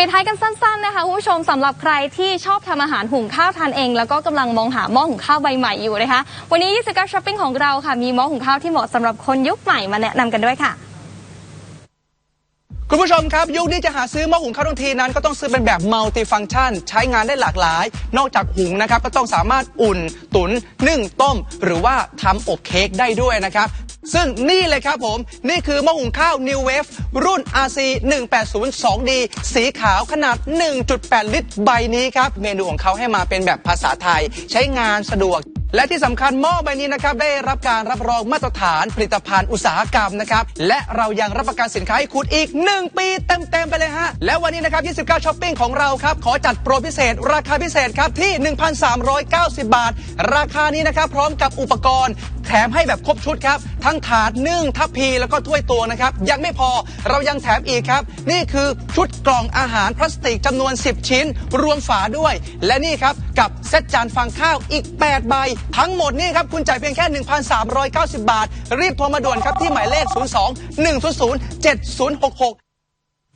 ปิดท้ายกันสั้นๆนะคะคุณผู้ชมสำหรับใครที่ชอบทำอาหารหุงข้าวทานเอง แล้วก็กำลังมองหาหม้อหุงข้าวใบใหม่อยู่นะคะ วันนี้29ช้อปปิ้งของเราค่ะมีหม้อหุงข้าวที่เหมาะสำหรับคนยุคใหม่มาแนะนำกันด้วยค่ะคุณผู้ชมครับ ยุคนี้จะหาซื้อหม้อหุงข้าวทั้งทีนั้นก็ต้องซื้อเป็นแบบมัลติฟัง c t ชัน ใช้งานได้หลากหลาย นอกจากหุงนะครับ ก็ต้องสามารถอุ่น ตุน นึ่ง ต้ม หรือว่าทำอบเค้กได้ด้วยนะครับ ซึ่งนี่เลยครับผม นี่คือหม้อหุงข้าว New Wave รุ่น RC 180 2D สีขาวขนาด 1.8 ลิตรใบนี้ครับ เมนูของเขาให้มาเป็นแบบภาษาไทย ใช้งานสะดวก และที่สำคัญหม้อใบนี้นะครับได้รับการรับรองมาตรฐานผลิตภัณฑ์อุตสาหกรรมนะครับและเรายังรับประกันสินค้าให้คุณอีก 1 ปีเต็มๆไปเลยฮะและวันนี้นะครับ 29ช้อปปิ้งของเราครับขอจัดโปรพิเศษ ราคาพิเศษครับที่ 1,390 บาท ราคานี้นะครับพร้อมกับอุปกรณ์ แถมให้แบบครบชุดครับทั้งถาดนึ่งทัพพีแล้วก็ถ้วยตวงนะครับยังไม่พอเรายังแถมอีกครับ นี่คือชุดกล่องอาหารพลาสติกจำนวน 10 ชิ้น รวมฝาด้วย และนี่ครับกับเซตจานฟางข้าวอีก 8 ใบทั้งหมดนี่ครับ คุณจ่ายเพียงแค่ 1,390 บาท รีบโทรมาด่วนครับที่หมายเลข 02 100 7066